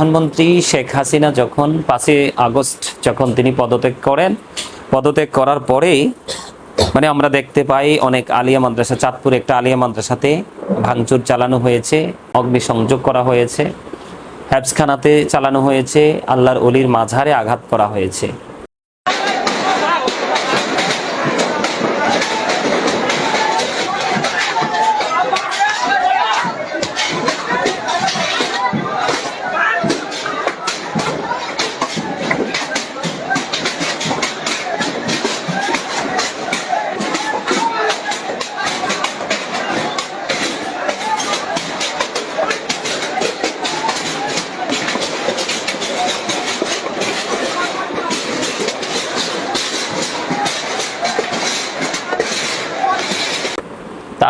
প্রধানমন্ত্রী শেখ হাসিনা যখন পাঁচই আগস্ট যখন তিনি পদত্যাগ করেন, পদত্যাগ করার পরেই মানে আমরা দেখতে পাই অনেক আলিয়া মাদ্রাসা, চাঁদপুর একটা আলিয়া মাদ্রাসাতে ভাঙচুর চালানো হয়েছে, অগ্নিসংযোগ করা হয়েছে হ্যাবসখানাতে চালানো হয়েছে, আল্লাহর অলির মাঝারে আঘাত করা হয়েছে।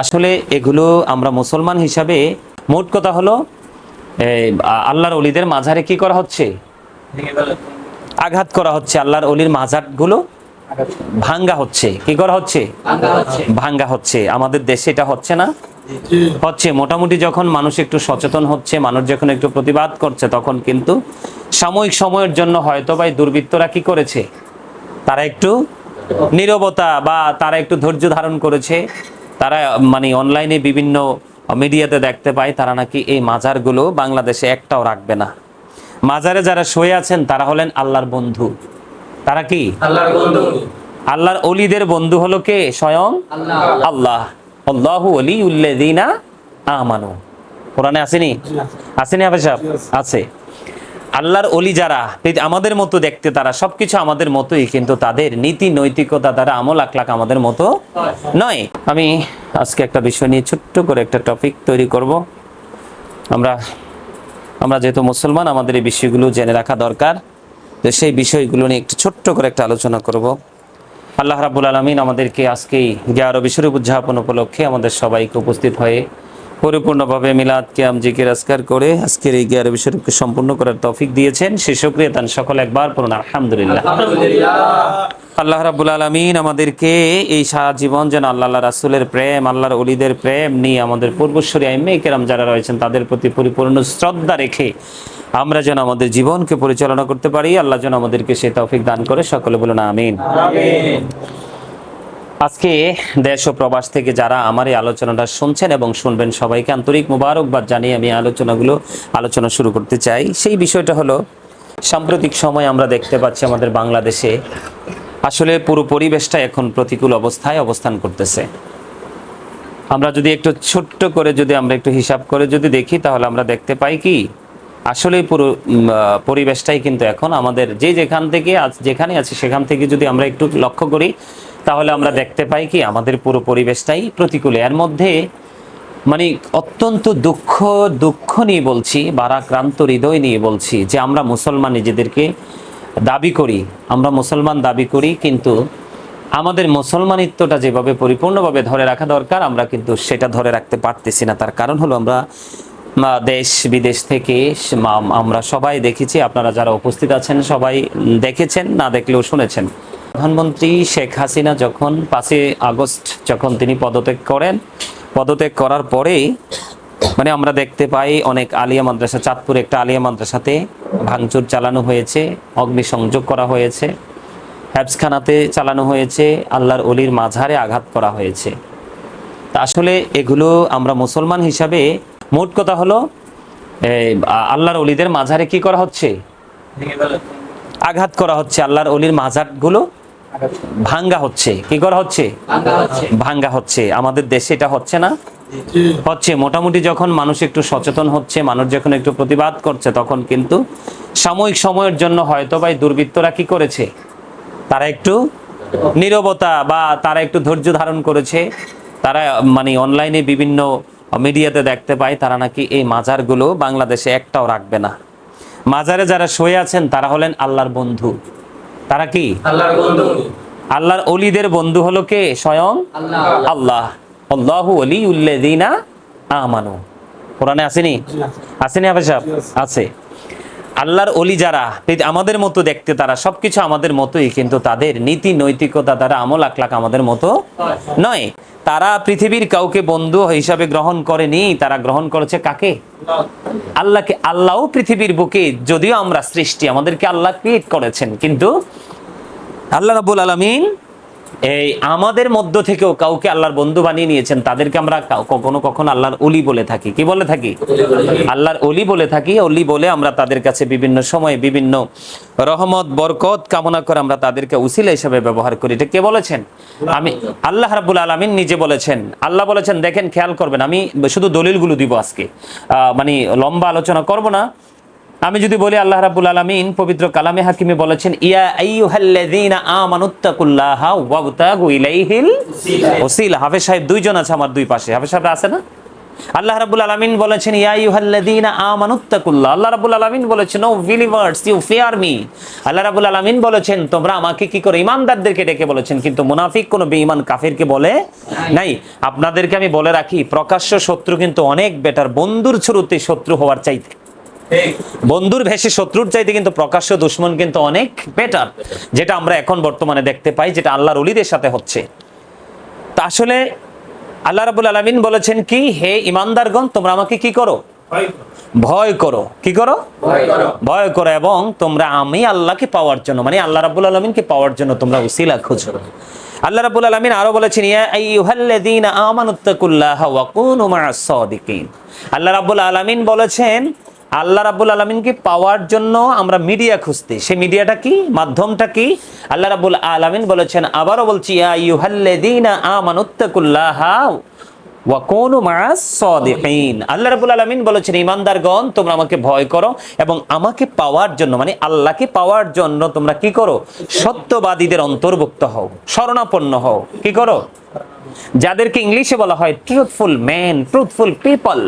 আসলে এগুলো আমরা মুসলমান হিসাবে, মোট কথা হলো আল্লাহর অলিদের মাঝারে কি করা হচ্ছে? আঘাত করা হচ্ছে, আল্লাহর অলির মাজারগুলো ভাঙ্গা হচ্ছে। কি করা হচ্ছে? ভাঙ্গা হচ্ছে। আমাদের দেশে এটা হচ্ছে না? হচ্ছে। মোটামুটি যখন মানুষ একটু সচেতন হচ্ছে, মানুষ যখন একটু প্রতিবাদ করছে, তখন কিন্তু সাময়িক সময়ের জন্য হয়তো বা দুর্বৃত্তরা কি করেছে? তারা একটু নীরবতা বা তারা একটু ধৈর্য ধারণ করেছে। তারা মানে অনলাইনে বিভিন্ন মিডিয়াতে দেখতে পায় তারা নাকি এই মাজারগুলো বাংলাদেশে একটাও রাখবে না। মাজারে যারা শুয়ে আছেন তারা হলেন আল্লাহর বন্ধু। তারা কি? আল্লাহর বন্ধু। আল্লাহর অলিদের বন্ধু হলো কে? স্বয়ং আল্লাহ। আল্লাহ। আল্লাহু অলি উল্লেদিনা আমানু। কোরআনে আসেনি? আসেনি। আবে সাহেব আছে। আল্লাহর অলি যারা আমাদের মতো দেখতে তারা সবকিছু আমাদের মতোই, কিন্তু তাদের নীতি নৈতিকতা তারা আমল আখলাক আমাদের মতো নয়। আমি আজকে একটা বিষয় নিয়ে ছোট্ট করে একটা টপিক তৈরি করব। আমরা আমরা যেহেতু মুসলমান, আমাদের এই বিষয়গুলো জেনে রাখা দরকার। তো সেই বিষয়গুলো নিয়ে একটু ছোট্ট করে একটা আলোচনা করব। আল্লাহ রাবুল আলমিন আমাদেরকে আজকেই গ্যার বিশ্বরূপ উদযাপন উপলক্ষে আমাদের সবাইকে উপস্থিত হয়ে পরিপূর্ণভাবে মিলাদ কিয়াম জিকির আজকার করে আজকের এই গিয়ার বিশ্বরূপকে সম্পূর্ণ করার তৌফিক দিয়েছেন। সে শুক্রিয়া তান সকল একবার পড়ুন আলহামদুলিল্লাহ। আল্লাহ রাবুল আলমিন আমাদেরকে এই সারা জীবন যেন আল্লাহ রাসুলের প্রেম আল্লাহর অলিদের প্রেম নিয়ে আমাদের পূর্বশ্বরী আইমে কেরাম যারা রয়েছেন তাদের প্রতি পরিপূর্ণ শ্রদ্ধা রেখে আমরা যেন আমাদের জীবনকে পরিচালনা করতে পারি। আল্লাহ যেন আমাদেরকে সে তৌফিক দান করে সকলে বলুন আমিন। আমিন। আজকে দেশ ও প্রবাস থেকে যারা আমার এই আলোচনাটা শুনছেন এবং শুনবেন সবাইকে আন্তরিক মুবারকবাদ জানিয়ে আমি আলোচনাগুলো, আলোচনা শুরু করতে চাই। সেই বিষয়টা হলো, সাম্প্রতিক সময় আমরা দেখতে পাচ্ছি আমাদের বাংলাদেশে আসলে পুরো পরিবেশটা এখন প্রতিকূল অবস্থায় অবস্থান করতেছে। আমরা যদি একটু ছোট্ট করে যদি আমরা একটু হিসাব করে যদি দেখি, তাহলে আমরা দেখতে পাই কি, আসলে পুরো পরিবেশটাই কিন্তু এখন আমাদের যে যেখান থেকে আজ যেখানে আছে, সেখান থেকে যদি আমরা একটু লক্ষ্য করি তাহলে আমরা দেখতে পাই কি, আমাদের পুরো পরিবেশটাই প্রতিকূলে। এর মধ্যে মানে অত্যন্ত দুঃখ দুঃখ নিয়ে বলছি, বারাক্রান্ত হৃদয় নিয়ে বলছি যে আমরা মুসলমান নিজেদেরকে দাবি করি, আমরা মুসলমান দাবি করি, কিন্তু আমাদের মুসলমানিত্বটা যেভাবে পরিপূর্ণভাবে ধরে রাখা দরকার, আমরা কিন্তু সেটা ধরে রাখতে পারতেছি না। তার কারণ হলো আমরা দেশ, বিদেশ থেকে আমরা সবাই দেখেছি, আপনারা যারা উপস্থিত আছেন সবাই দেখেছেন, না দেখলেও শুনেছেন। প্রধানমন্ত্রী শেখ হাসিনা যখন পাঁচই আগস্ট যখন তিনি পদত্যাগ করেন, পদত্যাগ করার পরেই মানে আমরা দেখতে পাই অনেক আলিয়া মাদ্রাসা, চাঁদপুর একটা আলিয়া মাদ্রাসাতে ভাঙচুর চালানো হয়েছে, অগ্নিসংযোগ করা হয়েছে হ্যাবসখানাতে চালানো হয়েছে, আল্লাহর অলির মাঝারে আঘাত করা হয়েছে। তা আসলে এগুলো আমরা মুসলমান হিসাবে মোট কথা হলো আল্লাহর অলিদের মাঝারে কি করা হচ্ছে? আঘাত করা হচ্ছে, আল্লাহর অলির মাজারগুলো ভাঙ্গা হচ্ছে কি করা হচ্ছে? ভাঙ্গা হচ্ছে। আমাদের দেশে এটা হচ্ছে না? হচ্ছে মোটামুটি যখন মানুষ একটু সচেতন হচ্ছে মানুষ যখন একটু প্রতিবাদ করছে তখন কিন্তু সাময়িক সময়ের জন্য হয়তো বা দুর্বৃত্তরা কি করেছে? তারা একটু নীরবতা বা তারা একটু ধৈর্য ধারণ করেছে। তারা মানে অনলাইনে বিভিন্ন মিডিয়াতে দেখতে পায় তারা নাকি এই মাজারগুলো বাংলাদেশে একটাও রাখবে না। মাজারে যারা শুয়ে আছেন তারা হলেন আল্লাহর বন্ধু। তারা কি? আল্লাহর বন্ধু। আল্লাহর অলিদের বন্ধু হলো কে? স্বয়ং আল্লাহ। আল্লাহ। অলি উল্লেদিনা আমানু। কোরআনে আসেনি? আসেনি আবে সাহেব? আছে। আল্লাহর অলি যারা আমাদের মতো দেখতে তারা সবকিছু আমাদের মতোই কিন্তু তাদের নীতি নৈতিকতা তারা আমল আখলাক আমাদের মতো নয়। তারা পৃথিবীর কাউকে বন্ধু হিসাবে গ্রহণ করেনি, তারা গ্রহণ করেছে কাকে? আল্লাহকে। আল্লাহও পৃথিবীর বুকে, যদিও আমরা সৃষ্টি, আমাদেরকে আল্লাহ ক্রিয়েট করেছেন, কিন্তু আল্লাহ রাবুল আলমিন এই আমাদের মধ্য থেকেও কাউকে আল্লাহর বন্ধু বানিয়ে নিয়েছেন, তাদেরকে আমরা কখনো কখনো আল্লাহর অলি বলে থাকি। কি বলে থাকি? আল্লাহর অলি বলে থাকি অলি বলে আমরা তাদের কাছে বিভিন্ন সময়ে বিভিন্ন রহমত, বরকত, কামনা করে আমরা তাদেরকে উসিলা হিসেবে ব্যবহার করি। এটা কে বলেছেন? আমি আল্লাহ রাবুল আলমিন নিজে বলেছেন। আল্লাহ বলেছেন, দেখেন, খেয়াল করবেন, আমি শুধু দলিলগুলো দিব আজকে। মানে লম্বা আলোচনা করব না আমি যদি বলি আল্লাহ রাব্বুল আলামিন পবিত্র কালামে হাকিমে বলেছেন সাহেব দুইজন আছে আমার দুই পাশে। হাফেজ সাহেব আছে না? আল্লাহ রাব্বুল আলামিন বলেছেন, ইয়া আইয়ুহাল্লাযীনা আমানুত্তাকুল্লাহ। আল্লাহ রাব্বুল আলামিন বলেছেন O believers you me Allah রাব্বুল আলামিন বলেছেন, তোমরা আমাকে কি করে ইমানদারদেরকে ডেকে বলেছেন, কিন্তু মুনাফিক কোনো বেঈমান কাফিরকে বলে নাই। আপনাদেরকে আমি বলে রাখি, প্রকাশ্য শত্রু কিন্তু অনেক বেটার বন্ধুর শুরুতে শত্রু হওয়ার চাইতে। বন্ধুর ভেসে শত্রুর চাইতে কিন্তু প্রকাশ্য দুশ্মন কিন্তু অনেক বেটার যেটা আমরা এখন বর্তমানে দেখতে পাই যেটা আল্লাহর অলিদের সাথে হচ্ছে। তা আসলে আল্লাহ রাবুল আলমিন বলেছেন কি হে ইমানদারগণ তোমরা আমাকে কি করো? ভয় করো। কি করো? ভয় করো। এবং তোমরা আমি আল্লাহকে পাওয়ার জন্য মানে আল্লাহ রাবুল আলমিনকে পাওয়ার জন্য তোমরা উসিলা খুঁজো। আল্লাহ রাবুল আলমিন আরও বলেছেন ইয়া আল্লাহ রাব্বুল আলামিন বলেছেন আল্লাহ রাব্বুল আলামিনকে পাওয়ার জন্য আমরা মিডিয়া খুঁজতে। সেই মিডিয়াটা কি? মাধ্যমটা কি? আল্লাহ রাব্বুল আলামিন বলেছেন, আবারও বলছি আল্লাহ রাব্বুল আলামিন বলেছেন, ইমানদারগণ, তোমরা আমাকে ভয় করো এবং আমাকে পাওয়ার জন্য মানে আল্লাহকে পাওয়ার জন্য তোমরা কি করো? সত্যবাদীদের অন্তর্ভুক্ত হও শরণাপন্ন হও। কি করো? যাদেরকে ইংলিশে বলা হয় ট্রুথফুল ম্যান ট্রুথফুল পিপল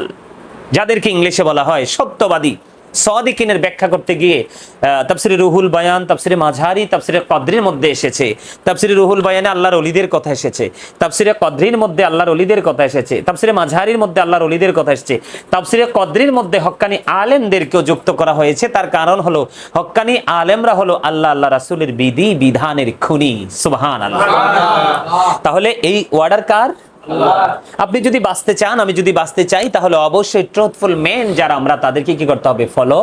যাদেরকে ইংলিশে বলা হয় সত্যবাদী। সদিকিনের ব্যাখ্যা করতে গিয়ে তাফসিরে রুহুল বায়ান তাফসিরে মাঝারি তাফসিরে কদ্রির মধ্যে এসেছে। তাফসিরে রুহুল বায়ানে আল্লাহর অলিদের কথা এসেছে। তাফসিরে কদ্রির মধ্যে আল্লাহর অলিদের কথা এসেছে। তাফসিরে মাঝারির মধ্যে আল্লাহর অলিদের কথা এসেছে। তাফসিরে কদ্রির মধ্যে হক্কানি আলেমদেরকেও যুক্ত করা হয়েছে। তার কারণ হলো হক্কানি আলেমরা হলো আল্লাহ আল্লাহ রাসূলের বিধি বিধানের খুনি। সুবহান আল্লাহ তাহলে এই ওয়ার্ডার কার? আপনি যদি বাঁচতে চান আমি যদি বাঁচতে চাই তাহলে অবশ্যই ট্রুথফুল মেন যারা আমরা তাদেরকে কি করতে হবে? ফলো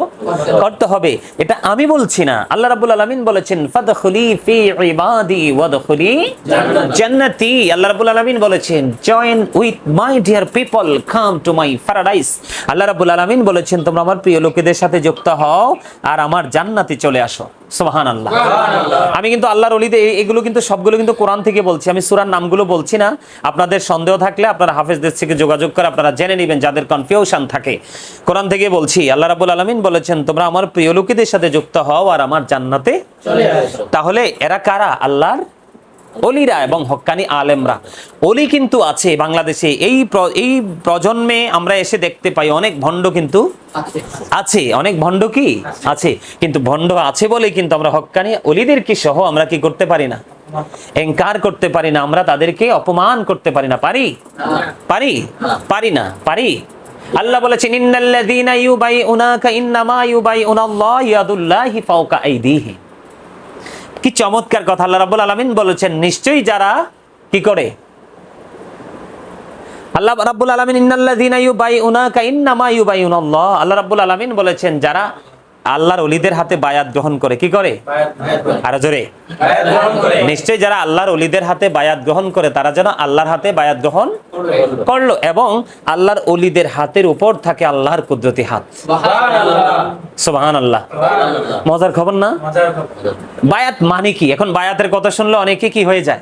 করতে হবে। এটা আমি বলছি না। আল্লাহ রাব্বুল আলামিন বলেছেন ফাদখুলি ফি ইবাদি ওয়াদখুলি জান্নাতি। আল্লাহ রাব্বুল আলামিন বলেছেন join with my dear people come to my paradise আল্লাহ রাব্বুল আলামিন বলেছেন তোমরা আমার প্রিয় লোকেদের সাথে যুক্ত হও আর আমার জান্নাতে চলে আসো। সুবহানাল্লাহ। আমি কিন্তু আল্লাহর অলিতে এগুলো কিন্তু সবগুলো কিন্তু কোরআন থেকে বলছি। আমি সূরার নামগুলো বলছি না। আপনাদের সন্দেহ থাকলে আপনারা হাফেজদের থেকে যোগাযোগ করে আপনারা জেনে নেবেন যাদের কনফিউশন থাকে। কোরআন থেকে বলছি, আল্লাহ রাব্বুল আলামিন বলেছেন, তোমরা আমার প্রিয় লোকেদের সাথে যুক্ত হও আর আমার জান্নাতে তাহলে এরা কারা? আল্লাহর অলিরা এবং হক্কানি আলেমরা। অলি কিন্তু আছে বাংলাদেশে। এই এই প্রজন্মে আমরা এসে দেখতে পাই অনেক ভণ্ড কিন্তু আছে। অনেক ভণ্ড কি? আছে। কিন্তু ভণ্ড আছে বলে কিন্তু আমরা হক্কানি অলিদের কি সহ আমরা কি করতে পারি না? এনকার করতে পারি না, আমরা তাদেরকে অপমান করতে পারি না। পারি? পারি? পারি না। পারি? আল্লাহ বলেছেন, ইন্নাল্লাযীনা ইউবাইউনাকা ইন্নামা ইউবাইউনাল্লাহ ইয়াদুল্লাহি ফাওকা আইদিহিম কি চমৎকার কথা, আল্লাহ রাব্বুল আলামিন বলেছেন, নিশ্চয়ই যারা কি করে? আল্লাহ রাব্বুল আলামিন, ইন্নাল্লাযীনা ইউবাইউনাকা ইন্নামা ইউবাইউনাল্লাহ। আল্লাহ রাব্বুল আলামিন বলেছেন, যারা আল্লাহর অলিদের হাতে বায়াত গ্রহণ করে কি করে? আরও জোরে। নিশ্চয়ই যারা আল্লাহর অলিদের হাতে বায়াত গ্রহণ করে তারা যেন আল্লাহর হাতে বায়াত গ্রহণ করল। এবং আল্লাহর অলিদের হাতের উপর থাকে আল্লাহর কুদরতি হাত। সুবহান আল্লাহ মজার খবর না? বায়াত মানে কি? এখন বায়াতের কথা শুনলে অনেকে কি হয়ে যায়?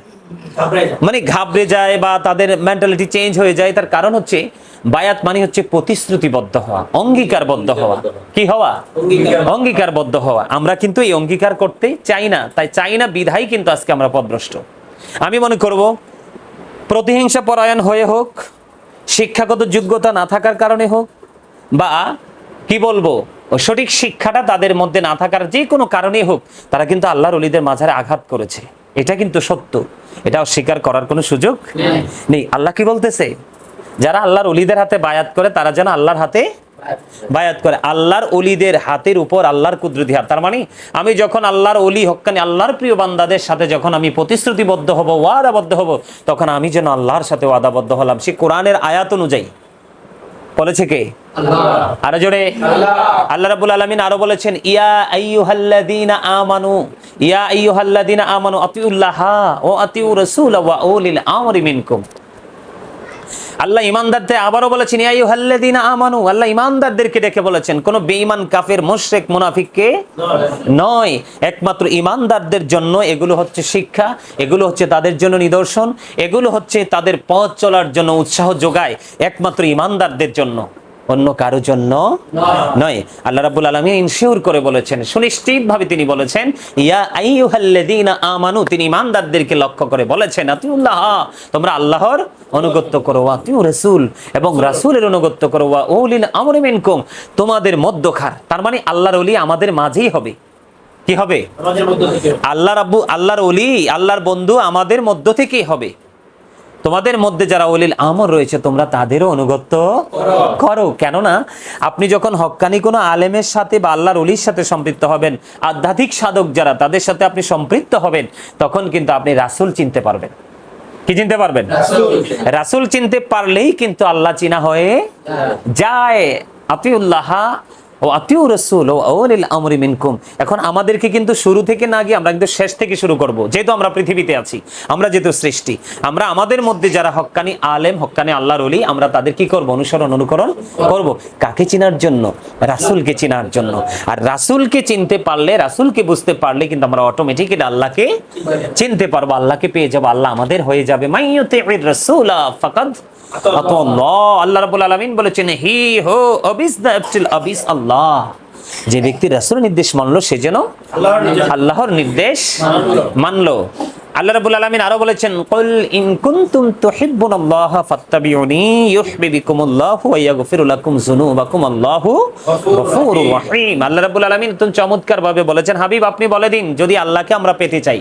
মানে ঘাবড়ে যায় বা তাদের মেন্টালিটি চেঞ্জ হয়ে যায় তার কারণ হচ্ছে বায়াত মানে হচ্ছে প্রতিশ্রুতিবদ্ধ হওয়া অঙ্গীকারবদ্ধ হওয়া। কি হওয়া? অঙ্গীকার। অঙ্গীকারবদ্ধ হওয়া। আমরা কিন্তু এই অঙ্গীকার করতে চাই না তাই চাই না বিধাই কিন্তু আজকে আমরা পদভ্রষ্ট। আমি মনে করব প্রতিহিংসা পরায়ণ হয়ে হোক শিক্ষাগত যোগ্যতা না থাকার কারণে হোক বা কি বলব সঠিক শিক্ষাটা তাদের মধ্যে না থাকার যে কোনো কারণে হোক তারা কিন্তু আল্লাহর অলিদের মাঝারে আঘাত করেছে। এটা কিন্তু সত্য। এটা অস্বীকার করার কোনো সুযোগ নেই। নেই। আল্লাহ কি বলতেছে? যারা আল্লাহর অলিদের হাতে বায়াত করে তারা যেন আল্লাহর হাতে বায়াত করে। আল্লাহর অলিদের হাতের উপর আল্লাহর কুদরতি হাত। তার মানে আমি যখন আল্লাহর অলি হক্কানি আল্লাহর প্রিয় বান্দাদের সাথে যখন আমি প্রতিশ্রুতিবদ্ধ হব ওয়াদাবদ্ধ হব তখন আমি যেন আল্লাহর সাথে ওয়াদাবদ্ধ হলাম। সে কোরআনের আয়াত অনুযায়ী। বলেছে কে? আরও জোরে। আল্লাহ। রাব্বুল আলামিন আরও বলেছেন ইয়া আইয়ুহাল্লাযীনা আমানু ইয়া আইয়ুহাল্লাযীনা আমানু আতিউল্লাহ ওয়া আতিউ রাসূল ওয়া উলিল আমরি মিনকুম। আল্লাহ ইমানদারদের আবারও বলেছেন, ইয়া ইউহাল্লাযিনা আমানু আল্লাহ ইমানদারদেরকে ডেকে বলেছেন, কোন বেঈমান, কাফের, মুশরিক, মুনাফিককে নয়। একমাত্র ইমানদারদের জন্য এগুলো হচ্ছে শিক্ষা, এগুলো হচ্ছে তাদের জন্য নিদর্শন, এগুলো হচ্ছে তাদের পথ চলার জন্য উৎসাহ যোগায়, একমাত্র ইমানদারদের জন্য। অন্য কারও জন্য নয়। আল্লাহ রাব্বুল আলামিন ইনশিওর করে বলেছেন সুনিশ্চিত ভাবে তিনি বলেছেন ইয়া আইয়ুহাল্লাযীনা আমানু তিনি ইমানদারদেরকে লক্ষ্য করে বলেছেন আতিউল্লাহ তোমরা আল্লাহর অনুগত্য করো আতিউ রাসূল এবং রাসূলের অনুগত্য করো ওয়া উলিল আমরি মিনকুম তোমাদের মধ্যখার তার মানে আল্লাহর ওলি আমাদের মাঝেই হবে। কি হবে। আল্লাহ রাব্বু আল্লাহর ওলি আল্লাহর বন্ধু আমাদের মধ্য থেকেই হবে। তোমাদের মধ্যে যারা অলিল আমর রয়েছে তোমরা তাদেরও অনুগত্য করো। কেননা আপনি যখন হক্কানি কোনো আলেমের সাথে বা আল্লাহর অলির সাথে সম্পৃক্ত হবেন আধ্যাত্মিক সাধক যারা তাদের সাথে আপনি সম্পৃক্ত হবেন তখন কিন্তু আপনি রাসূল চিনতে পারবেন। কি চিনতে পারবেন? রাসূল চিনতে পারলেই কিন্তু আল্লাহ চিনা হয়ে। যায়। আতিউল্লাহ ও আতিউ রসুল ও আউলিল আমরি মিনকুম। এখন আমাদেরকে কিন্তু শুরু থেকে না গিয়ে আমরা কিন্তু শেষ থেকে শুরু করব, যেহেতু আমরা পৃথিবীতে আছি, আমরা যেহেতু সৃষ্টি, আমরা আমাদের মধ্যে যারা হক্কানি আলেম, হক্কানি আল্লাহর অলি আমরা তাদের কি করব? অনুসরণ, অনুকরণ করব। কাকে চিনার জন্য? রাসূলকে চিনার জন্য। আর রাসূলকে চিনতে পারলে, রাসূলকে বুঝতে পারলে কিন্তু আমরা অটোমেটিক্যালি আল্লাহকে চিনতে পারব, আল্লাহকে পেয়ে যাব, আল্লাহ আমাদের হয়ে যাবে। মাইয়ুতির রাসূলা ফাকাদ আল্লাহ রাবুল আলমিন বলেছেন হি হো অবিস অবিস আল্লাহ। যে ব্যক্তি রাসুল নির্দেশ মানলো সে যেন আল্লাহর নির্দেশ। মানলো। আল্লাহ রাব্বুল আলামিন আরও বলেছেন কুল ইন কুনতুম তুহিব্বুনাল্লাহ ফাত্তাবিউনি ইউহিব্বুকুমুল্লাহু ওয়া ইয়াগফিরু লাকুম যুনুবাকুম আল্লাহু গফুরুর রহিম। আল্লাহ রাব্বুল আলামিন তুমি চমৎকার ভাবে বলেছেন হাবিব আপনি বলে দিন যদি আল্লাহকে আমরা পেতে চাই।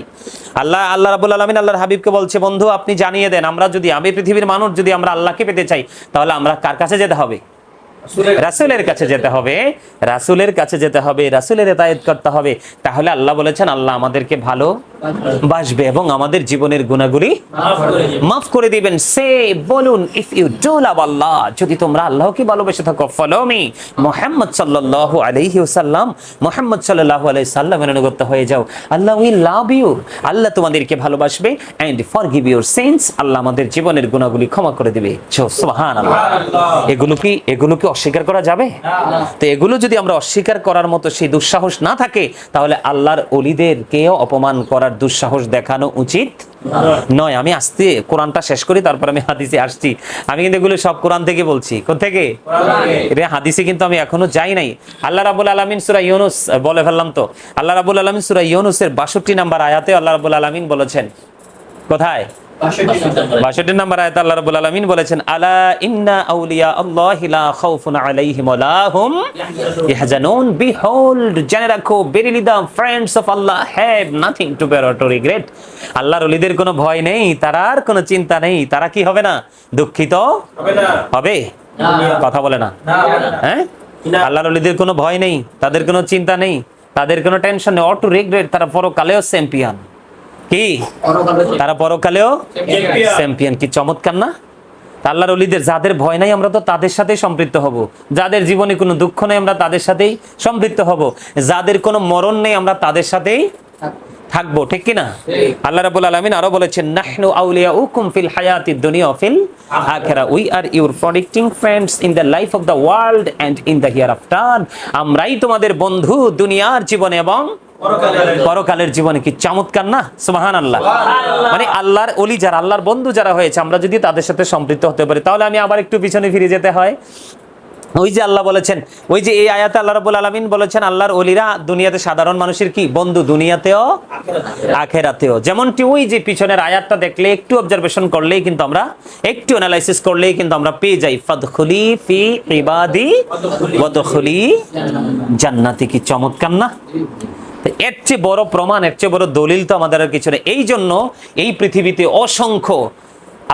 আল্লাহ আল্লাহ রাব্বুল আলামিন আল্লাহর হাবিবকে বলছে বন্ধু আপনি জানিয়ে দেন আমরা যদি আমি পৃথিবীর মানুষ যদি আমরা আল্লাহকে পেতে চাই তাহলে আমরা কার কাছে যেতে হবে? রাসূলের কাছে। যেতে হবে রাসূলের কাছে যেতে হবে রাসূলের এতায়েত করতে হবে। তাহলে আল্লাহ বলেছেন আল্লাহ আমাদেরকে ভালো বাসবে এবং আমাদের জীবনের গুণাগুলি মাফ করে করে দিবেন। সে বলুন if you do love Allah যদি তোমরা আল্লাহকে ভালোবেসে থাকো ফলো মি মোহাম্মদ সাল্লাল্লাহু আলাইহি ওয়াসাল্লাম মোহাম্মদ সাল্লাল্লাহু আলাইহি সাল্লামের অনুগত হয়ে যাও। আল্লাহ উইল লাভ ইউ আল্লাহ তোমাদেরকে ভালোবাসবে এন্ড ফরগিভ ইউর সিনস আল্লাহ আমাদের জীবনের গুণাগুলি ক্ষমা করে দিবে। সুবহানাল্লাহ। এগুলো কি এগুলো কি অস্বীকার করা যাবে? তো এগুলো যদি আমরা অস্বীকার করার মতো সেই দুঃসাহস না থাকে তাহলে আল্লাহর অলিদেরকেও অপমান করার দুঃসাহস দেখানো উচিত নয়। আমি আসতে কোরআনটা শেষ করি, তারপর আমি হাদিসে আসছি। আমি কিন্তু এগুলো সব কোরআন থেকে বলছি। কোথেকে রে, হাদিসে কিন্তু আমি এখনও যাই নাই। আল্লাহ রাবুল আলমিন সুরা ইউনুস বলে ফেললাম তো। আল্লাহ রাবুল আলমিন সুরা ইউনুসের বাষট্টি নাম্বার আয়াতে আল্লাহ রাবুল আলমিন বলেছেন, কোথায়? বাষট্টি নাম্বার। আয়াত আল্লাহ রাব্বুল আলামিন বলেছেন আলা ইন্না আউলিয়া আল্লাহি লা খাউফুন আলাইহিম হুম ইয়াহজানুন। বিহোল্ড জেনে রাখো verily the friends of Allah have nothing to bear to regret আল্লাহর ওলিদের কোনো ভয় নেই তার আর কোনো চিন্তা নেই তারা কি হবে না? দুঃখিত? হবে না। হবে? কথা বলে না। হ্যাঁ। আল্লাহর ওলিদের কোনো ভয় নেই তাদের কোনো চিন্তা নেই তাদের কোনো টেনশন নেই অট রিগ্রেট তারা পরকালেও চ্যাম্পিয়ন কি? তারা পরকালেও? চ্যাম্পিয়ন কি চমৎকার না? আল্লাহর অলিদের যাদের ভয় নাই আমরা তো তাদের সাথেই সম্পৃক্ত হব। যাদের জীবনে কোনো দুঃখ নেই আমরা তাদের সাথেই সম্পৃক্ত হব। যাদের কোনো মরণ নেই আমরা তাদের সাথেই থাকব। ঠিক কি না আল্লাহ রাবুল আলামিন আরও বলেছেন নাহনু আউলিয়াউকুম ফিল হায়াতি দুনিয়া ফিল আখিরা। We are your protecting friends in the life of the world and in the hereafter আমরাই তোমাদের বন্ধু দুনিয়ার জীবনে এবং পরকালের জীবনে কি চমৎকার না? সুবাহান আল্লাহ মানে আল্লাহর অলি যারা আল্লাহর বন্ধু যারা হয়েছে আমরা যদি তাদের সাথে সম্পৃক্ত হতে পারি তাহলে আমি আবার একটু পিছনে ফিরে যেতে হয়। ওই যে আল্লাহ বলেছেন ওই যে এই আয়াতে আল্লাহ রাব্বুল আলামিন বলেছেন আল্লাহর অলিরা দুনিয়াতে সাধারণ মানুষের কি? বন্ধু দুনিয়াতেও আখেরাতেও। যেমনটি ওই যে পিছনের আয়াতটা দেখলে একটু অবজারভেশন করলেই কিন্তু আমরা একটু অ্যানালাইসিস করলেই কিন্তু আমরা পেয়ে যাই। ফাদখুলি ফি ইবাদি ওয়াদখুলি জান্নাতি। কি চমৎকার না? এর চেয়ে বড় প্রমাণ এর চেয়ে বড় দলিল তো আমাদের আর কিছু নেই। এই জন্য এই পৃথিবীতে অসংখ্য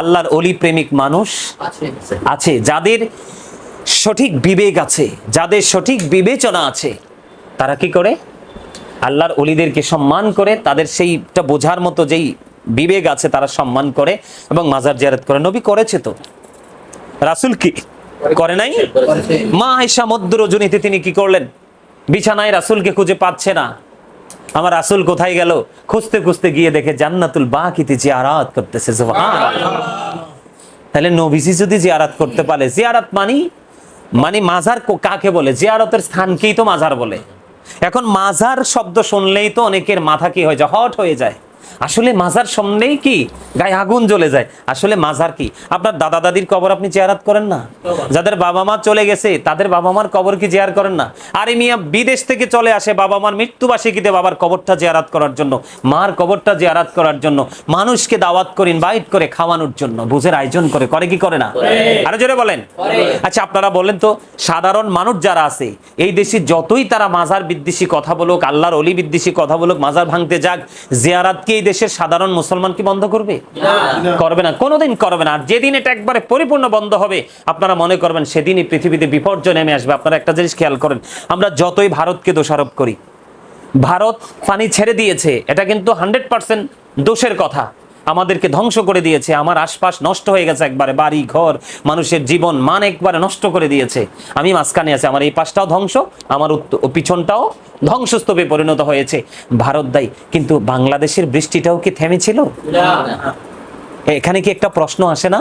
আল্লাহর অলি প্রেমিক মানুষ আছে। যাদের সঠিক বিবেক আছে যাদের সঠিক বিবেচনা আছে তারা কি করে? আল্লাহর অলিদেরকে সম্মান করে তাদের সেইটা বোঝার মতো যেই বিবেক আছে তারা সম্মান করে এবং মাজার জিয়ারত করে। নবী করেছে তো? রাসূল কি? করে নাই? মা আয়েশা মধ্য রজনীতে তিনি কি করলেন? বিছানায় রাসূলকে খুঁজে পাচ্ছে না। আমার আসল কোথায় গেল? খুঁজতে খুঁজতে গিয়ে দেখে জান্নাতুল বাকিতে জিয়ারাত করতেছে তাহলে নবীজি যদি জিয়ারাত করতে পারে, জিয়ারাত মানি? মানে মাজার কাকে বলে? জিয়ারতের স্থানকেই তো মাজার বলে। এখন মাজার শব্দ শুনলেই তো অনেকের মাথা কি হয়ে যায় হট হয়ে যায়। আসলে মাজার শুনলেই কি? গায়ে আগুন জ্বলে যায়। আসলে মাজার কি? আপনার দাদা দাদির কবর আপনি জিয়ারাত করেন না? যাদের বাবা মা চলে গেছে তাদের বাবা মার কবর কি জিয়ার করেন না? আরে মিয়া বিদেশ থেকে চলে আসে বাবা মার মৃত্যুবার্ষিকীতে বাবার কবরটা জিয়ারাত করার জন্য মার কবরটা জিয়ারাত করার জন্য মানুষকে দাওয়াত করে ইনভাইট করে খাওয়ানোর জন্য বুঝের আয়োজন করে করে কি করে না? আরও জোরে বলেন। আচ্ছা আপনারা বলেন তো সাধারণ মানুষ যারা আছে এই দেশে যতই তারা মাজার বিদ্বেষী কথা বলুক আল্লাহর অলি বিদ্বেষী কথা বলুক মাজার ভাঙতে যাক জিয়ারাত কি এই দেশের সাধারণ মুসলমান কি বন্ধ করবে? করবে না। কোনোদিন করবে না। আর যেদিন এটা একবারে পরিপূর্ণ বন্ধ হবে আপনারা মনে করবেন সেদিনই পৃথিবীতে বিপর্যয় নেমে আসবে। আপনারা একটা জিনিস খেয়াল করেন আমরা যতই ভারতকে দোষারোপ করি ভারত পানি ছেড়ে দিয়েছে এটা কিন্তু হান্ড্রেড পার্সেন্ট দোষের কথা। আমাদেরকে ধ্বংস করে দিয়েছে। আমার আশপাশ নষ্ট হয়ে গেছে একবারে। বাড়ি ঘর মানুষের জীবন মান একবারে নষ্ট করে দিয়েছে। আমি মাঝখানে আছি। আমার এই পাশটাও ধ্বংস আমার পিছনটাও ধ্বংসস্তূপে পরিণত হয়েছে। ভারত দায়ী কিন্তু বাংলাদেশের বৃষ্টিটাও কি থেমেছিল? এখানে কি একটা প্রশ্ন আসে না?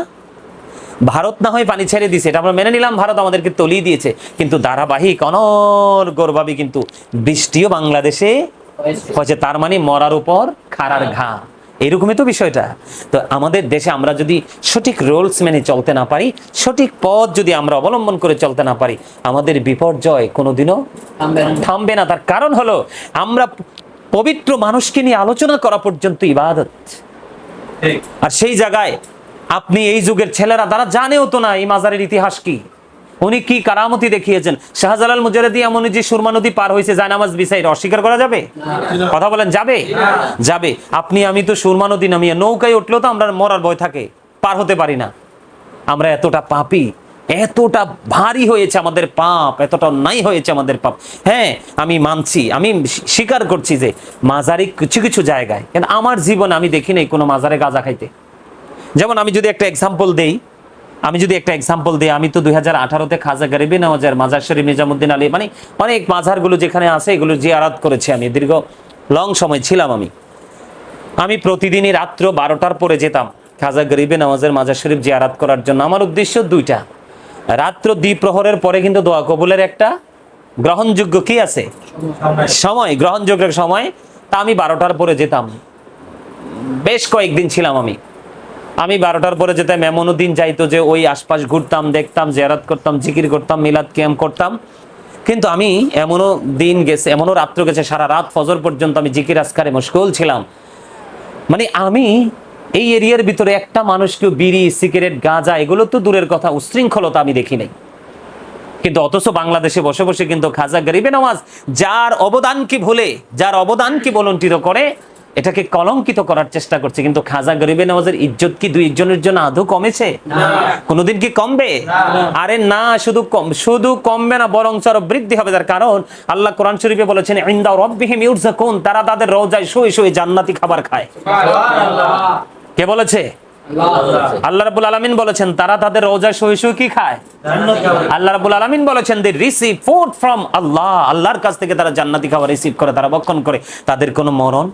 ভারত না হয় পানি ছেড়ে দিয়েছে এটা আমরা মেনে নিলাম ভারত আমাদেরকে তলিয়ে দিয়েছে। কিন্তু ধারাবাহিক অনর্গরভাবে কিন্তু বৃষ্টিও বাংলাদেশে হয়েছে। তার মানে মরার উপর খাড়ার ঘা। এরকমই তো বিষয়টা। তো আমাদের দেশে আমরা যদি সঠিক রুলস মেনে চলতে না পারি সঠিক পথ যদি আমরা অবলম্বন করে চলতে না পারি আমাদের বিপর্যয় কোনোদিনও থামবে না। তার কারণ হলো আমরা পবিত্র মানুষকে নিয়ে আলোচনা করা পর্যন্ত ইবাদত। আর সেই জায়গায় আপনি এই যুগের ছেলেরা তারা জানেও তো না এই মাজারের ইতিহাস কি। উনি কি কারামতি দেখিয়েছেন? শাহজালাল মুজারদি এমন যে সুরমা নদী পার হয়েছে জায়নামাজ বিসাইর অস্বীকার করা যাবে? কথা বলেন যাবে? যাবে। আপনি আমি তো সুরমা নদী নামিয়ে নৌকায় উঠলেও তো আমরা মরার ভয় থাকে পার হতে পারি না। আমরা এতটা পাপি এতটা ভারী হয়েছে আমাদের পাপ এতটা নাই হয়েছে আমাদের পাপ। হ্যাঁ আমি মানছি আমি স্বীকার করছি যে মাজারি কিছু কিছু জায়গায় কিন্তু আমার জীবন আমি দেখি নাই কোনো মাজারে গাঁজা খাইতে। যেমন আমি যদি একটা এক্সাম্পল দেই আমি যদি একটা এক্সাম্পল দিই, আমি তো দুই হাজার আঠারোতে খাজা গরিবি নওয়াজের মাজার শরীফ নিজামুদ্দিন আলী মানে অনেক মাজারগুলো যেখানে আছে, এগুলো জিয়ারাত করেছি আমি, দীর্ঘ লং সময় ছিলাম আমি। আমি প্রতিদিনই রাত্র বারোটার পরে যেতাম খাজা গরিবে নামাজের মাজার শরীফ জিয়ারাত করার জন্য। আমার উদ্দেশ্য দুইটা। রাত্র দ্বিপ্রহরের পরে কিন্তু দোয়া কবুলের একটা গ্রহণযোগ্য কি আছে? সময় গ্রহণযোগ্য সময়। তা আমি বারোটার পরে যেতাম। বেশ কয়েকদিন ছিলাম আমি। আমি বারোটার পরে যেতাম এমনও দিন যাইতো যে ওই আশপাশ ঘুরতাম, দেখতাম জেরাত করতাম, জিকির করতাম, মিলাদ ক্যাম্প করতাম। কিন্তু আমি এমনও দিন গেছে, এমনও রাত্র গেছে, সারা রাত ফজর পর্যন্ত আমি জিকির আসকারে মুশকুল ছিলাম। মানে আমি এই এরিয়ার ভিতরে একটা মানুষকে বিড়ি, সিগারেট, গাঁজা, এগুলো তো দূরের কথা, উশৃঙ্খলতা আমি দেখি নাই। কিন্তু অথচ বাংলাদেশে বসে বসে কিন্তু খাজা গরিবে নামাজ, যার অবদানকে ভুলে, যার অবদানকে বলন্টিত করে এটাকে কলঙ্কিত করার চেষ্টা করছে কিন্তু খাজা গরিবে নামাজের ইজ্জত কি দুই একজনের জন্য আদৌ কমেছে? কোনোদিন কি কমবে? আরে না শুধু কম শুধু কমবে না বরং আরও বৃদ্ধি হবে তার কারণ আল্লাহ কোরআন শরীফে বলেছেন ইন্দা রব্বিহিম ইউরজাকুন তারা তাদের রোজায় শুয়ে শুয়ে জান্নাতি খাবার খায়। কে বলেছে? আল্লাহ। রাব্বুল আলামিন বলেছেন তারা তাদের রোজায় শুয়ে শুয়ে কি খায়? আল্লাহ রাব্বুল আলামিন বলেছেন they receive food from Allah আল্লাহর কাছ থেকে তারা জান্নাতি খাবার রিসিভ করে তারা ভক্ষণ করে। তাদের কোনো মরণ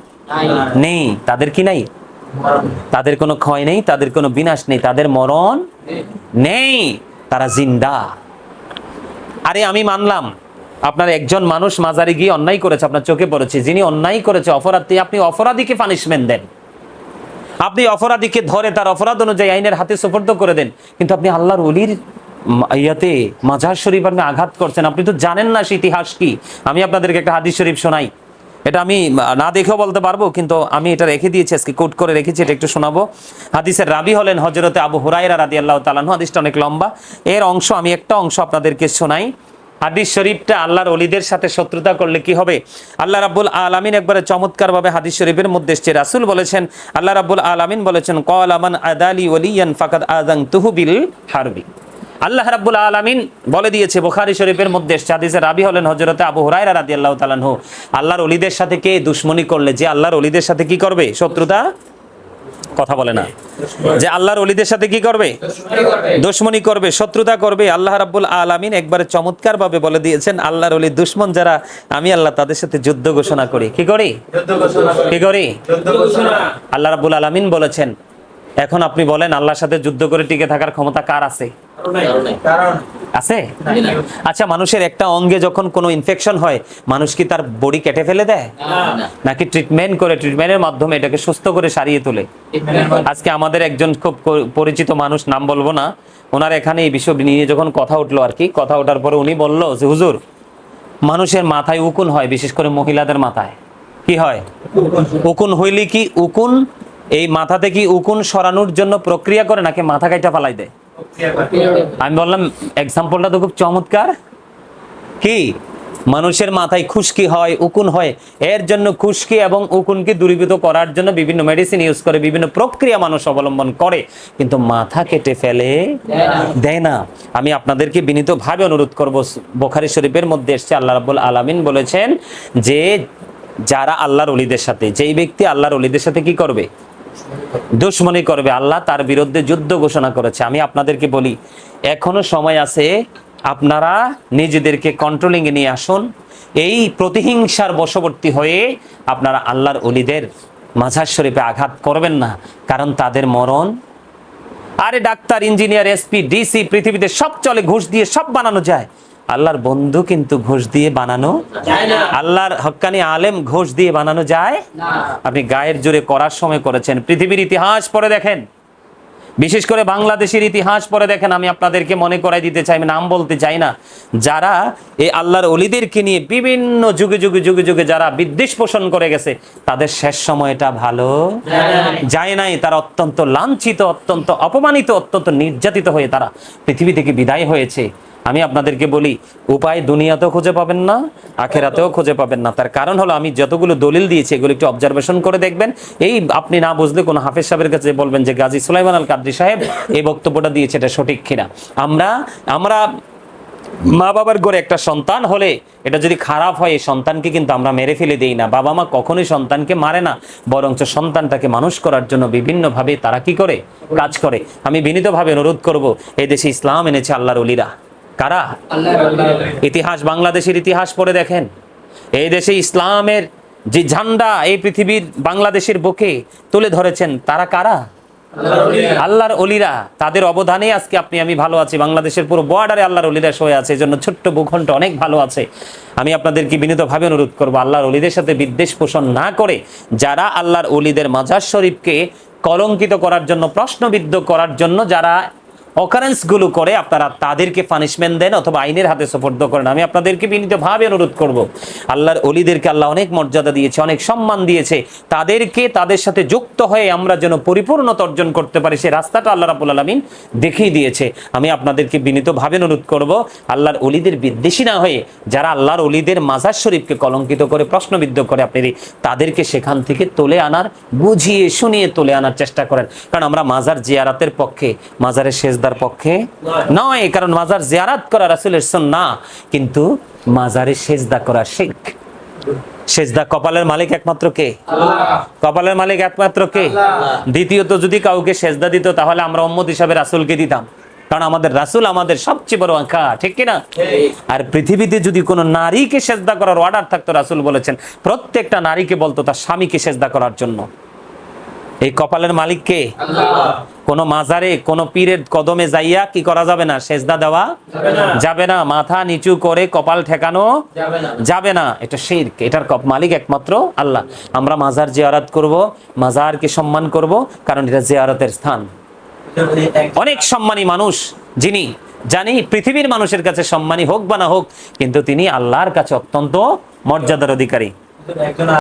নেই। তাদের কি নাই? তাদের কোনো ক্ষয় নেই, তাদের কোনো বিনাশ নেই, তাদের মরণ নেই। তারা জিন্দা। আরে আমি মানলাম, আপনার একজন মানুষ মাজারে গিয়ে অন্যায় করেছে, আপনার চোখে পড়েছে, যিনি অন্যায় করেছে, অপরাধ, আপনি অপরাধীকে পানিশমেন্ট দেন। আপনি অপরাধীকে ধরে, তার অপরাধ অনুযায়ী আইনের হাতে সুপর্দ করে দেন। কিন্তু আপনি আল্লাহর অলির ইয়াতে, মাজার শরীফ আপনি আঘাত করছেন। আপনি তো জানেন না, সে ইতিহাস কি? আমি আপনাদেরকে একটা হাদিস শরীফ শোনাই। এটা আমি না দেখেও বলতে পারব, কিন্তু আমি এটা রেখে দিয়েছি, আজকে কোট করে রেখেছি, এটা একটু শোনাবো। হাদিসের রাবি হলেন হজরতে আবু হুরাইরা রাদি আল্লাহ তালানহু হাদিসটা অনেক লম্বা। এর অংশ, আমি একটা অংশ আপনাদেরকে শোনাই। হাদিস শরীফটা আল্লাহর অলিদের সাথে শত্রুতা করলে কি হবে? আল্লাহ রাব্বুল আলামিন একবারে চমৎকার ভাবে হাদিস শরীফের মধ্যে এসছে, রাসুল বলেছেন, আল্লাহ রাব্বুল আলামিন বলেছেন কল আমান আদালি ওলিয়ান ফাকাদ আযান তুহবিল হারবি। আল্লাহ রাব্বুল আলামিন বলে দিয়েছে বুখারী শরীফের মধ্যে এসছে হাদিসে রাবি হলেন হযরতে আবু হুরায়রা রাদিয়াল্লাহু তাআলা আনহু আল্লাহর ওলিদের সাথে কে দুশমনি করলে? যে আল্লাহর ওলিদের সাথে কি করবে? শত্রুতা? কথা বলে না। যে আল্লাহর ওলিদের সাথে কি করবে? দুশ্মনী করবে শত্রুতা করবে। আল্লাহ রাব্বুল আলামিন একবারে চমৎকার ভাবে বলে দিয়েছেন আল্লাহর ওলি দুশ্মন যারা আমি আল্লাহ তাদের সাথে যুদ্ধ ঘোষণা করি। কি করি যুদ্ধ ঘোষণা করে। কি করি? যুদ্ধ ঘোষণা। আল্লাহ রাব্বুল আলামিন বলেছেন এখন আপনি বলেন, আল্লাহর সাথে যুদ্ধ করে টিকে থাকার ক্ষমতা কার আছে? আছে? আচ্ছা মানুষের একটা অঙ্গে যখন কোনো ইনফেকশন হয়, মানুষ কি তার বডি কেটে ফেলে দেয়? নাকি ট্রিটমেন্ট করে ট্রিটমেন্টের মাধ্যমে এটাকে সুস্থ করে সারিয়ে তোলে? আজকে আমাদের একজন খুব পরিচিত মানুষ, নাম বলব না, ওনার এখানে এই বিষয় নিয়ে যখন কথা উঠল আর কি, কথা ওঠার পরে উনি বলল যে, হুজুর, মানুষের মাথায় উকুন হয়, বিশেষ করে মহিলাদের মাথায়। কি হয়? উকুন হইলে কি উকুন এই মাথাতে কি উকুন সরানোর জন্য প্রক্রিয়া করে নাকি মাথা কাইটা ফালাই দেয়? আমি বললাম এক্সাম্পলটা তো খুব চমৎকার। কি? মানুষের মাথায় খুশকি হয়, উকুন হয়, এর জন্য খুশকি এবং উকুনকে দূরীভূত করার জন্য বিভিন্ন মেডিসিন ইউজ করে, বিভিন্ন প্রক্রিয়া মানুষ অবলম্বন করে, কিন্তু মাথা কেটে ফেলে দেয় না। আমি আপনাদেরকে বিনীতভাবে অনুরোধ করব, বোখারি শরীফের মধ্যে এসছে, আল্লাহ রাব্বুল আলামিন বলেছেন যে, যারা আল্লাহর অলিদের সাথে, যেই ব্যক্তি আল্লাহর অলিদের সাথে কি করবে? দুশ্মনী করবে। আল্লাহ তার বিরুদ্ধে যুদ্ধ ঘোষণা করেছে। আমি আপনাদেরকে বলি, এখনও সময় আছে, আপনারা নিজেদেরকে কন্ট্রোলিং এ নিয়ে আসুন। এই প্রতিহিংসার বশবর্তী হয়ে আপনারা আল্লাহর অলিদের মাঝার শরীফে আঘাত করবেন না, কারণ তাদের মরণ। আরে ডাক্তার, ইঞ্জিনিয়ার, এসপি, ডিসি, পৃথিবীতে সব চলে, ঘুষ দিয়ে সব বানানো যায়। আল্লাহর বন্ধু কিন্তু ঘোষ দিয়ে বানানো যায় না। আল্লাহর হক্কানি আলেম ঘোষ দিয়ে বানানো যায়? আপনি গায়ের জোরে করার সময় করেছেন। পৃথিবীর ইতিহাস পরে দেখেন। বিশেষ করে বাংলাদেশের ইতিহাস পরে দেখেন। আমি আপনাদেরকে মনে করাই দিতে চাই আমি নাম বলতে চাই না। যারা এই আল্লাহর অলিদেরকে নিয়ে বিভিন্ন যুগে যুগে যুগে যুগে যারা বিদ্বেষ পোষণ করে গেছে তাদের শেষ সময়টা ভালো? যায় নাই। তারা অত্যন্ত লাঞ্ছিত অত্যন্ত অপমানিত অত্যন্ত নির্যাতিত হয়ে তারা পৃথিবী থেকে বিদায় হয়েছে। আমি আপনাদেরকে বলি, উপায় দুনিয়াতেও খুঁজে পাবেন না, আখেরাতেও খুঁজে পাবেন না। তার কারণ হলো আমি যতগুলো দলিল দিয়েছি, এগুলো একটু অবজারভেশন করে দেখবেন। এই আপনি না বুঝলে কোনো হাফেজ সাহেবের কাছে বলবেন যে, গাজী সুলাইমান আল কাদরি সাহেব এই বক্তব্যটা দিয়েছে, এটা সঠিক কিনা? আমরা আমরা মা বাবার ঘরে একটা সন্তান হলে, এটা যদি খারাপ হয়, এই সন্তানকে কিন্তু আমরা মেরে ফেলে দেই না। বাবা মা কখনোই সন্তানকে মারে না, বরঞ্চ সন্তানটাকে মানুষ করার জন্য বিভিন্নভাবে তারা কি করে? কাজ করে। আমি বিনীতভাবে অনুরোধ করব এই দেশে ইসলাম এনেছে আল্লাহর অলিরা কারা? ইতিহাস, বাংলাদেশের ইতিহাস পড়ে দেখেন। এই দেশে ইসলামের যে ঝান্ডা এই পৃথিবীর বাংলাদেশের বুকে তুলে ধরেছেন, তারা কারা? আল্লাহর অলিরা। তাদের অবদানে আজকে আপনি, আমি ভালো আছি। বাংলাদেশের পুরো বর্ডারে আল্লাহর অলিরা সয়ে আছে। এই জন্য ছোট্ট ভূখণ্ড অনেক ভালো আছে। আমি আপনাদেরকে বিনীতভাবে অনুরোধ করব, আল্লাহর অলিদের সাথে বিদ্বেষ পোষণ না করে যারা আল্লাহর অলিদের মাজার শরীফকে কলঙ্কিত করার জন্য, প্রশ্নবিদ্ধ করার জন্য, যারা অকারেন্সগুলো করে আপনারা তাদেরকে পানিশমেন্ট দেন অথবা আইনের হাতে সোপর্দ করেন। আমি আপনাদেরকে বিনীতভাবে অনুরোধ করব। আল্লাহর অলিদেরকে আল্লাহ অনেক মর্যাদা দিয়েছে, অনেক সম্মান দিয়েছে। তাদেরকে তাদের সাথে যুক্ত হয়ে আমরা যেন পরিপূর্ণতা অর্জন করতে পারি, সেই রাস্তাটা আল্লাহ রাবুল আলমিন দেখিয়ে দিয়েছে। আমি আপনাদেরকে বিনীতভাবে অনুরোধ করব, আল্লাহর অলিদের বিদ্বেষী না হয়ে যারা আল্লাহর অলিদের মাজার শরীফকে কলঙ্কিত করে, প্রশ্নবিদ্ধ করে, আপনি তাদেরকে সেখান থেকে তুলে আনার, বুঝিয়ে, শুনিয়ে তুলে আনার চেষ্টা করেন। কারণ আমরা মাজার জিয়ারাতের পক্ষে, মাজারের সেজদার পক্ষে নয় কারণ মাজার জিয়ারাত করা রাসুলের না কিন্তু মাজারে সেজদা করা শেখ। সেজদা কপালের মালিক একমাত্র কে? কপালের মালিক একমাত্র কে? দ্বিতীয়ত যদি কাউকে সেজদা দিত তাহলে আমরা উম্মত হিসাবে রাসুলকে দিতাম। কারণ আমাদের রাসুল আমাদের সবচেয়ে বড় আঁকা ঠিক কিনা? আর পৃথিবীতে যদি কোনো নারীকে সেজদা করার অর্ডার থাকতো রাসুল বলেছেন প্রত্যেকটা নারীকে বলতো তার স্বামীকে সেজদা করার জন্য। এই কপালের মালিক কে? কোন মাজারে কোন পীরের কদমে যাইয়া কি করা যাবে না? সেজদা দেওয়া যাবে না। মাথা নিচু করে কপাল ঠেকানো যাবে না। এটা শিরক। এটার কপ মালিক একমাত্র আল্লাহ। আমরা মাজার জিয়ারত করব মাজারকে সম্মান করব কারণ এটা জিয়ারতের স্থান। অনেক সম্মানী মানুষ যিনি জানি পৃথিবীর মানুষের কাছে সম্মানী হোক বা না হোক কিন্তু তিনি আল্লাহর কাছে অত্যন্ত মর্যাদার অধিকারী।